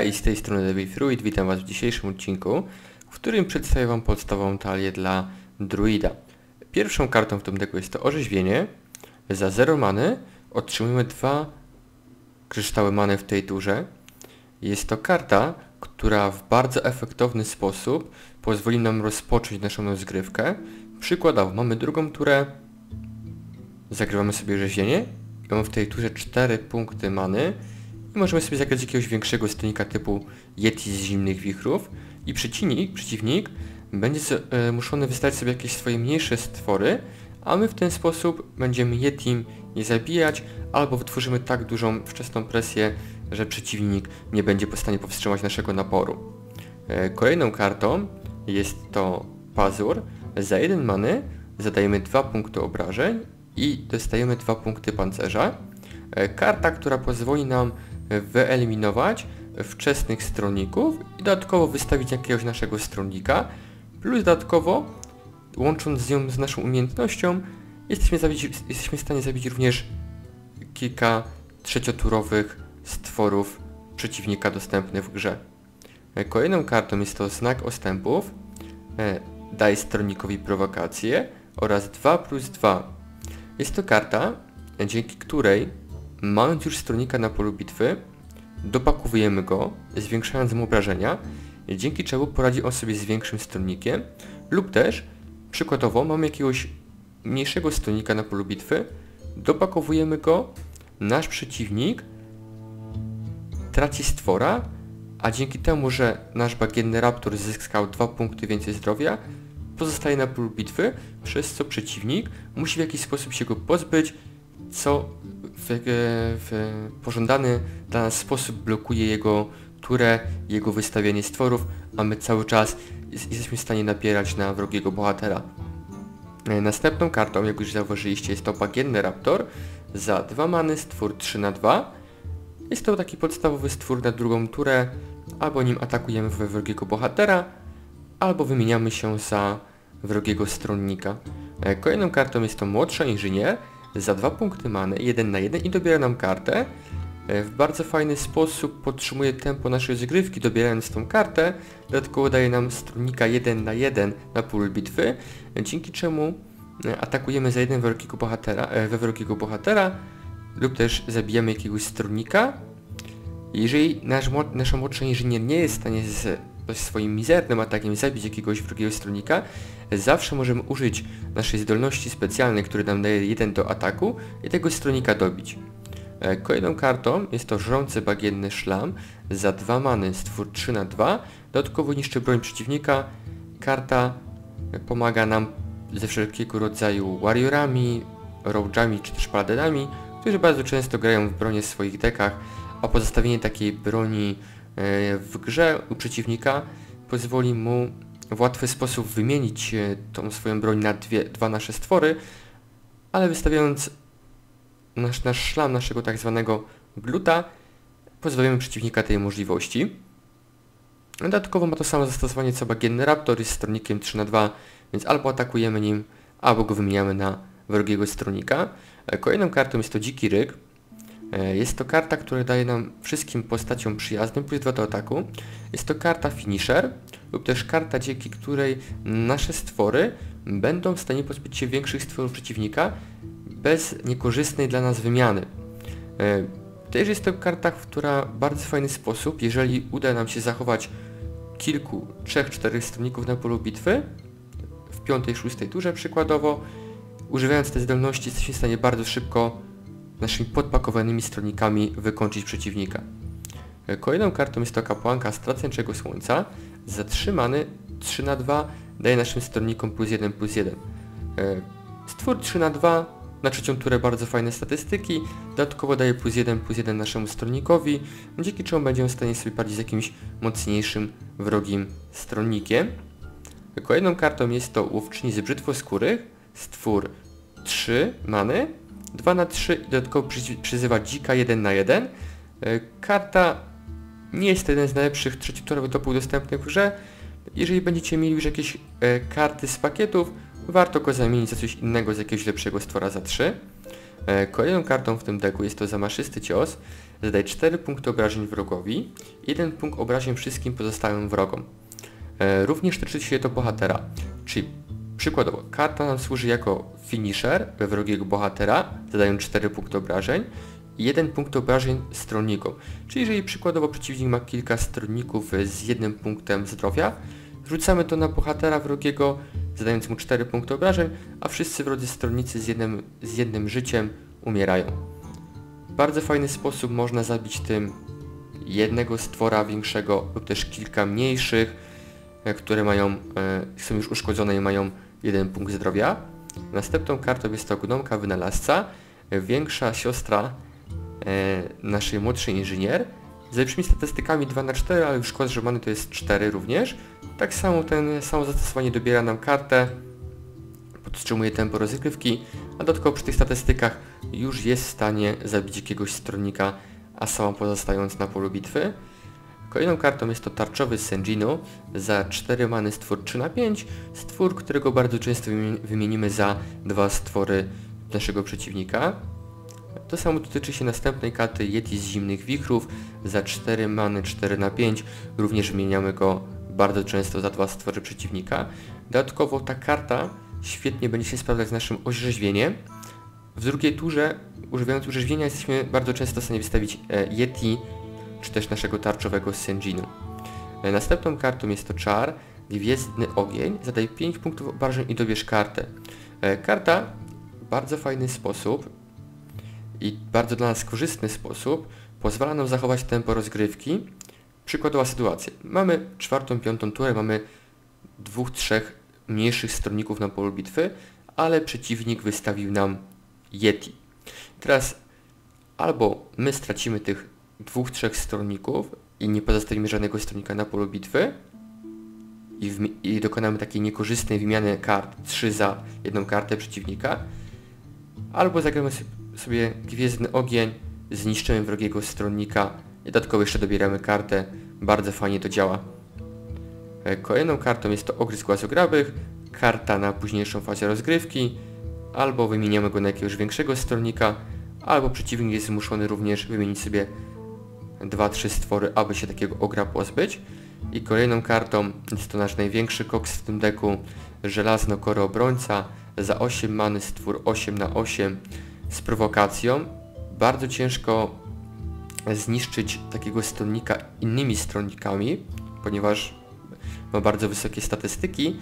Hej, z tej strony David Fruit, witam Was w dzisiejszym odcinku, w którym przedstawię Wam podstawową talię dla druida. Pierwszą kartą w tym deku jest to orzeźwienie. Za 0 many otrzymujemy dwa kryształy many w tej turze. Jest to karta, która w bardzo efektowny sposób pozwoli nam rozpocząć naszą rozgrywkę. Przykładowo, mamy drugą turę, zagrywamy sobie orzeźwienie i mamy w tej turze 4 punkty many i możemy sobie zagrać jakiegoś większego stolnika typu Yeti z zimnych wichrów i przeciwnik, przeciwnik będzie e, muszony wystawić sobie jakieś swoje mniejsze stwory, a my w ten sposób będziemy Yetim je zabijać albo wytworzymy tak dużą wczesną presję, że przeciwnik nie będzie w stanie powstrzymać naszego naporu. E, kolejną kartą jest to Pazur. Za jeden many zadajemy 2 punkty obrażeń i dostajemy 2 punkty pancerza. E, karta, która pozwoli nam wyeliminować wczesnych stronników i dodatkowo wystawić jakiegoś naszego stronnika, plus dodatkowo, łącząc nią z naszą umiejętnością, jesteśmy, zabić, jesteśmy w stanie zabić również kilka trzecioturowych stworów przeciwnika dostępnych w grze. E, kolejną kartą jest to znak ostępów, e, daje stronnikowi prowokację oraz 2 plus 2. Jest to karta, dzięki której Mając już stronika na polu bitwy, dopakowujemy go, zwiększając mu obrażenia, dzięki czemu poradzi on sobie z większym stronnikiem, lub też, przykładowo, mamy jakiegoś mniejszego stronika na polu bitwy, dopakowujemy go, nasz przeciwnik traci stwora, a dzięki temu, że nasz bagienny raptor zyskał 2 punkty więcej zdrowia, pozostaje na polu bitwy, przez co przeciwnik musi w jakiś sposób się go pozbyć, co w, w pożądany dla nas sposób blokuje jego turę, jego wystawianie stworów, a my cały czas jesteśmy w stanie napierać na wrogiego bohatera. E, następną kartą, jak już zauważyliście, jest to Bagienny Raptor. Za 2 many stwór 3 na 2 Jest to taki podstawowy stwór na drugą turę, albo nim atakujemy wrogiego bohatera, albo wymieniamy się za wrogiego stronnika. E, kolejną kartą jest to Młodsza Inżynier za dwa punkty many, jeden na jeden i dobiera nam kartę. E, w bardzo fajny sposób podtrzymuje tempo naszej zgrywki, dobierając tą kartę. Dodatkowo daje nam stronnika 1 na 1 na pól bitwy, dzięki czemu e, atakujemy za jeden wrogiego bohatera, e, we bohatera lub też zabijamy jakiegoś stronnika. Jeżeli nasz, nasza młodsza inżynier nie jest w stanie z swoim mizernym atakiem zabić jakiegoś wrogiego stronnika, zawsze możemy użyć naszej zdolności specjalnej, który nam daje jeden do ataku i tego stronika dobić. E, kolejną kartą jest to żrący bagienny szlam za 2 many stwór 3 na 2 dodatkowo niszczy broń przeciwnika. Karta pomaga nam ze wszelkiego rodzaju warriorami, rogue'ami czy też paladynami, którzy bardzo często grają w bronię w swoich dekach, a pozostawienie takiej broni e, w grze u przeciwnika pozwoli mu w łatwy sposób wymienić e, tą swoją broń na dwie, dwa nasze stwory, ale wystawiając nasz, nasz szlam naszego tak zwanego gluta, pozbawiamy przeciwnika tej możliwości. Dodatkowo ma to samo zastosowanie co bagienny raptor, jest stronnikiem 3 na 2 więc albo atakujemy nim, albo go wymieniamy na wrogiego stronika. E, kolejną kartą jest to dziki ryk. E, jest to karta, która daje nam wszystkim postaciom przyjaznym plus 2 do ataku. Jest to karta finisher lub też karta, dzięki której nasze stwory będą w stanie pozbyć się większych stworów przeciwnika bez niekorzystnej dla nas wymiany. E, też jest to karta, która w bardzo fajny sposób, jeżeli uda nam się zachować kilku, trzech, czterech stronników na polu bitwy, w piątej, szóstej turze przykładowo, używając tej zdolności jesteśmy w stanie bardzo szybko naszymi podpakowanymi stronnikami wykończyć przeciwnika. E, kolejną kartą jest to kapłanka Stracęczego Słońca. Zatrzymany 3 na 2 daje naszym stronnikom plus 1 plus 1. E, stwór 3 na 2 na trzecią turę bardzo fajne statystyki, dodatkowo daje plus 1 plus 1 naszemu stronnikowi, dzięki czemu będziemy w stanie sobie poradzić z jakimś mocniejszym wrogim stronnikiem. E, kolejną kartą jest to łowczyni z brzytwoskórych, stwór 3 many, 2 na 3 i dodatkowo przyzywa dzika 1 na 1. E, karta nie jest to jeden z najlepszych trzeciotorowych topów dostępnych w grze. Jeżeli będziecie mieli już jakieś e, karty z pakietów, warto go zamienić za coś innego, z jakiegoś lepszego stwora za 3. E, kolejną kartą w tym deku jest to zamaszysty cios. Zadaje 4 punkty obrażeń wrogowi, 1 punkt obrażeń wszystkim pozostałym wrogom. Również tyczy się to bohatera, czyli przykładowo karta nam służy jako finisher we wrogiego bohatera, zadając 4 punkty obrażeń i 1 punkt obrażeń stronnikom. Czyli jeżeli przykładowo przeciwnik ma kilka stronników z jednym punktem zdrowia, rzucamy to na bohatera wrogiego, zadając mu 4 punkty obrażeń, a wszyscy wrodzy stronnicy z jednym, z jednym życiem umierają. W bardzo fajny sposób można zabić tym jednego stwora większego lub też kilka mniejszych, e, które mają, e, są już uszkodzone i mają jeden punkt zdrowia. Następną kartą jest to gnomka wynalazca, większa siostra e, naszej młodszej inżynier, z lepszymi statystykami 2 na 4 ale już szkoda, że mamy to jest 4 również. Tak samo ten samo zastosowanie dobiera nam kartę, podtrzymuje tempo rozgrywki, a dodatkowo przy tych statystykach już jest w stanie zabić jakiegoś stronnika, a sama pozostając na polu bitwy. Kolejną kartą jest to tarczowy Senjino za 4 many stwór 3 na 5 stwór, którego bardzo często wymienimy za dwa stwory naszego przeciwnika. To samo dotyczy się następnej karty Yeti z zimnych wichrów za 4 many 4 na 5 również wymieniamy go bardzo często za dwa stwory przeciwnika. Dodatkowo ta karta świetnie będzie się sprawdzać z naszym orzeźwieniem. W drugiej turze, używając orzeźwienia, jesteśmy bardzo często w stanie wystawić e, Yeti, czy też naszego tarczowego Senjinu. E, następną kartą jest to czar, Gwiezdny Ogień, zadaje 5 punktów obrażeń i dobierz kartę. E, karta w bardzo fajny sposób i bardzo dla nas korzystny sposób pozwala nam zachować tempo rozgrywki. Przykładowa sytuacja. Mamy czwartą, piątą turę, mamy dwóch, trzech mniejszych stronników na polu bitwy, ale przeciwnik wystawił nam Yeti. Teraz albo my stracimy tych dwóch, trzech stronników i nie pozostawimy żadnego stronnika na polu bitwy. I, i dokonamy takiej niekorzystnej wymiany kart 3 za jedną kartę przeciwnika, albo zagramy sobie Gwiezdny Ogień, zniszczymy wrogiego stronnika i dodatkowo jeszcze dobieramy kartę, bardzo fajnie to działa. E, kolejną kartą jest to Ogryz Głazograbych, karta na późniejszą fazę rozgrywki, albo wymieniamy go na jakiegoś większego stronnika, albo przeciwnik jest zmuszony również wymienić sobie 2-3 stwory, aby się takiego ogra pozbyć. I kolejną kartą jest to nasz największy koks w tym deku, Żelazno Koro Obrońca, za 8 many stwór 8 na 8 z prowokacją. Bardzo ciężko zniszczyć takiego stronnika innymi stronnikami, ponieważ ma bardzo wysokie statystyki.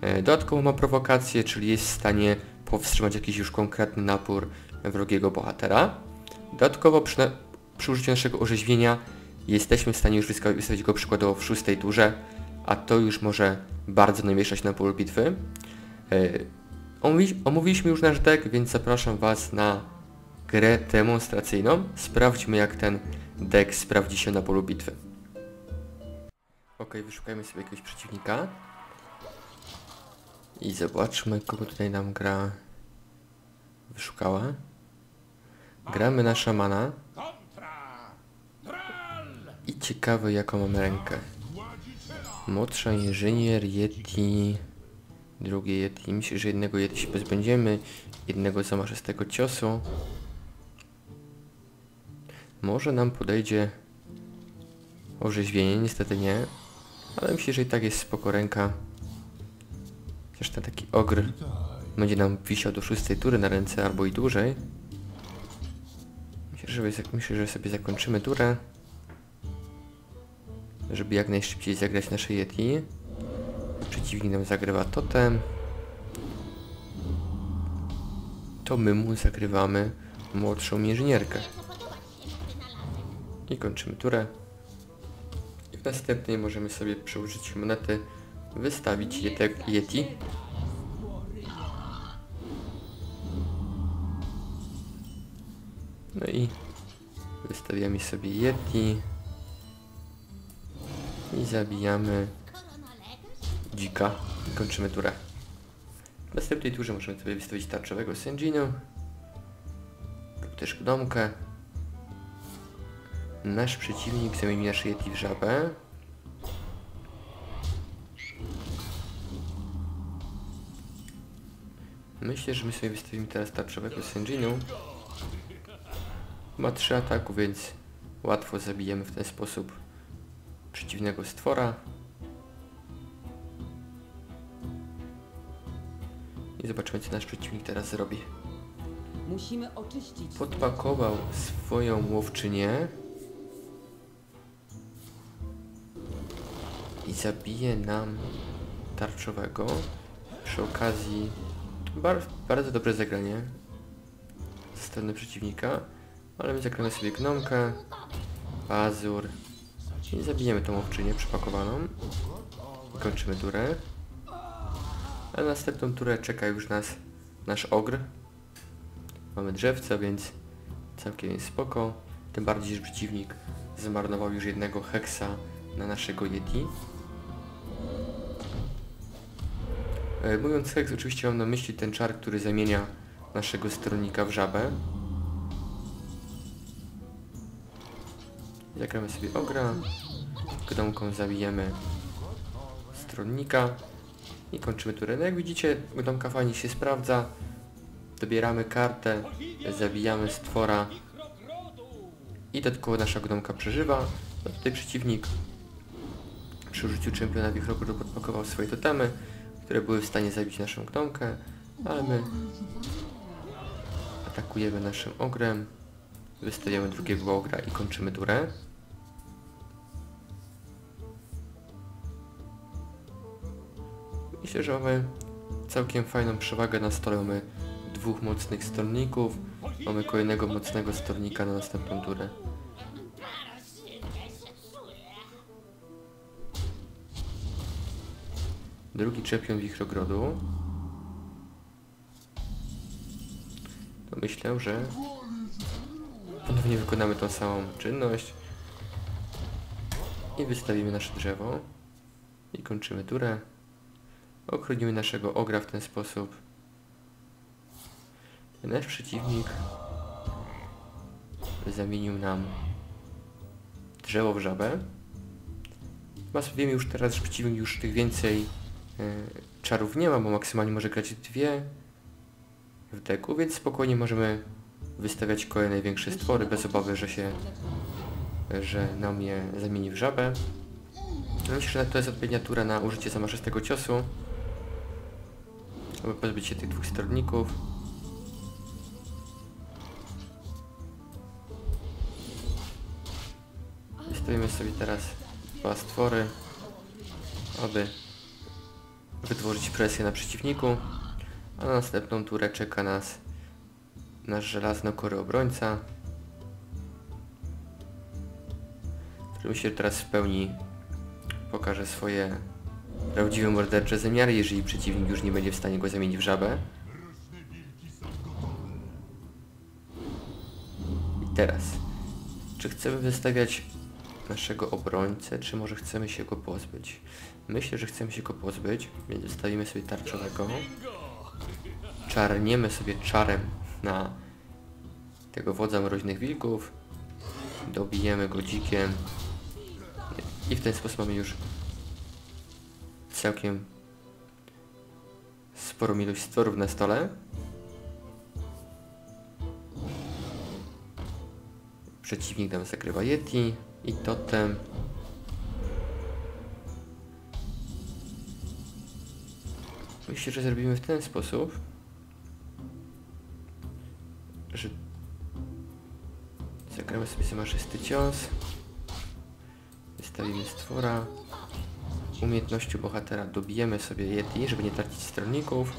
E, dodatkowo ma prowokację, czyli jest w stanie powstrzymać jakiś już konkretny napór wrogiego bohatera. Dodatkowo przy, przy użyciu naszego orzeźwienia jesteśmy w stanie już wystawić go przykładowo w szóstej turze, a to już może bardzo namieszać na polu bitwy. E, omówiliśmy już nasz deck, więc zapraszam Was na grę demonstracyjną. Sprawdźmy jak ten deck sprawdzi się na polu bitwy. Ok, wyszukajmy sobie jakiegoś przeciwnika. I zobaczmy, kogo tutaj nam gra wyszukała. Gramy na szamana. I ciekawe jaką mamy rękę. Młodsza inżynier, Yeti, drugie Yeti. Myślę, że jednego Yeti się pozbędziemy, jednego zamaszystego ciosu. Może nam podejdzie orzeźwienie, niestety nie. Ale myślę, że i tak jest spoko ręka. Ten taki ogr będzie nam wisiał do szóstej tury na ręce albo i dłużej. Myślę, że, myślę, że sobie zakończymy turę. Żeby jak najszybciej zagrać nasze Yeti. Przeciwnik nam zagrywa totem. To my mu zagrywamy młodszą inżynierkę. I kończymy turę. I w następnej możemy sobie przy użyciu monety wystawić Yeti. No i wystawiamy sobie Yeti. I zabijamy dzika. I kończymy turę. W następnej turze możemy sobie wystawić tarczowego Senjino. Lub też gnomkę. Nasz przeciwnik zamieni nasze Yeti w żabę. Myślę, że my sobie wystawimy teraz tarczowego Senjinu. Ma 3 ataku, więc łatwo zabijemy w ten sposób przeciwnego stwora. I zobaczymy co nasz przeciwnik teraz zrobi. Musimy oczyścić. Podpakował swoją łowczynię i zabije nam tarczowego. Przy okazji bar bardzo dobre zagranie ze strony przeciwnika, ale my zagramy sobie gnomkę, pazur i zabijemy tą łowczynię przypakowaną i kończymy turę. A na następną turę czeka już nas nasz ogr, Mamy drzewca, więc całkiem jest spoko. Tym bardziej, że przeciwnik zmarnował już jednego heksa na naszego Yeti. E, mówiąc heks, oczywiście mam na myśli ten czar, który zamienia naszego stronnika w żabę. Zagramy sobie ogra. Gnomką zabijemy stronnika i kończymy turę. No jak widzicie, gnomka fajnie się sprawdza. Dobieramy kartę, zabijamy stwora i dodatkowo nasza gnomka przeżywa. No tutaj przeciwnik przy użyciu czempiona wichrogrodu podpakował swoje totemy, które były w stanie zabić naszą gnomkę, ale my atakujemy naszym ogrem, wystawiamy drugiego ogra i kończymy turę. Myślę, że mamy całkiem fajną przewagę na stole. Mamy dwóch mocnych stronników. Mamy kolejnego mocnego stronnika na następną turę. Drugi czepion wichrogrodu. To myślę, że ponownie wykonamy tą samą czynność i wystawimy nasze drzewo i kończymy turę. Ochronimy naszego ogra w ten sposób. Nasz przeciwnik zamienił nam drzewo w żabę. Chyba wiemy już teraz, że przeciwnik już tych więcej e, czarów nie ma, bo maksymalnie może grać dwie w deku, więc spokojnie możemy wystawiać kolejne większe stwory bez obawy, że się że nam je zamieni w żabę. No myślę, że to jest odpowiednia tura na użycie zamaszystego ciosu, aby pozbyć się tych dwóch stronników. Wystawimy sobie teraz dwa stwory, aby wytworzyć presję na przeciwniku, a na następną turę czeka nas nasz żelazno-kory obrońca, który myślę, teraz w pełni pokaże swoje prawdziwe mordercze zamiary, jeżeli przeciwnik już nie będzie w stanie go zamienić w żabę. I teraz, czy chcemy wystawiać naszego obrońcę, czy może chcemy się go pozbyć? Myślę, że chcemy się go pozbyć, więc zostawimy sobie tarczowego. Czarniemy sobie czarem na tego wodza mroźnych wilków. Dobijemy go dzikiem. I w ten sposób mamy już całkiem sporą ilość stworów na stole. Przeciwnik nam zakrywa Yeti i totem. Myślę, że zrobimy w ten sposób, że zagramy sobie zamaszysty cios, wystawimy stwora, umiejętnością bohatera dobijemy sobie Yeti, żeby nie tracić stronników.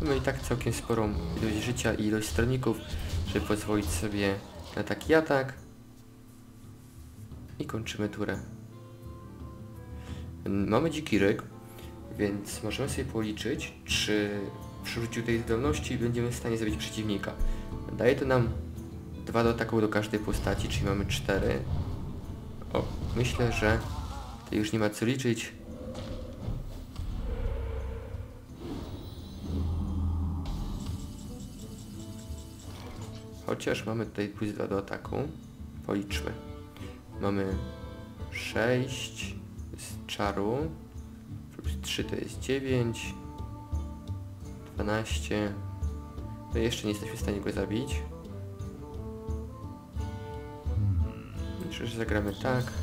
Mamy i tak całkiem sporą ilość życia i ilość stronników, żeby pozwolić sobie na taki atak. I kończymy turę. Mamy dziki ryk, więc możemy sobie policzyć, czy przy użyciu tej zdolności będziemy w stanie zabić przeciwnika. Daje to nam dwa do ataku do każdej postaci, czyli mamy cztery. O, myślę, że to już nie ma co liczyć. Chociaż mamy tutaj plus 2 do ataku. Policzmy. Mamy 6 z czaru. Plus 3 to jest 9. 12. No jeszcze nie jesteśmy w stanie go zabić. Myślę, że zagramy tak.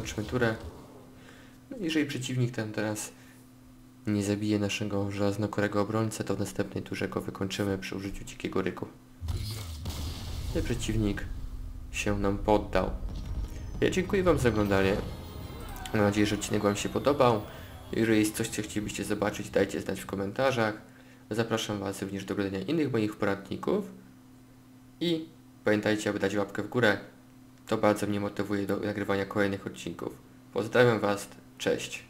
Kończymy turę. No, jeżeli przeciwnik ten teraz nie zabije naszego żelaznokorego obrońcę, to w następnej turze go wykończymy przy użyciu dzikiego ryku. I przeciwnik się nam poddał. Ja dziękuję Wam za oglądanie. Mam nadzieję, że odcinek Wam się podobał. Jeżeli jest coś, co chcielibyście zobaczyć, dajcie znać w komentarzach. Zapraszam Was również do oglądania innych moich poradników. I pamiętajcie, aby dać łapkę w górę. To bardzo mnie motywuje do nagrywania kolejnych odcinków. Pozdrawiam Was, cześć.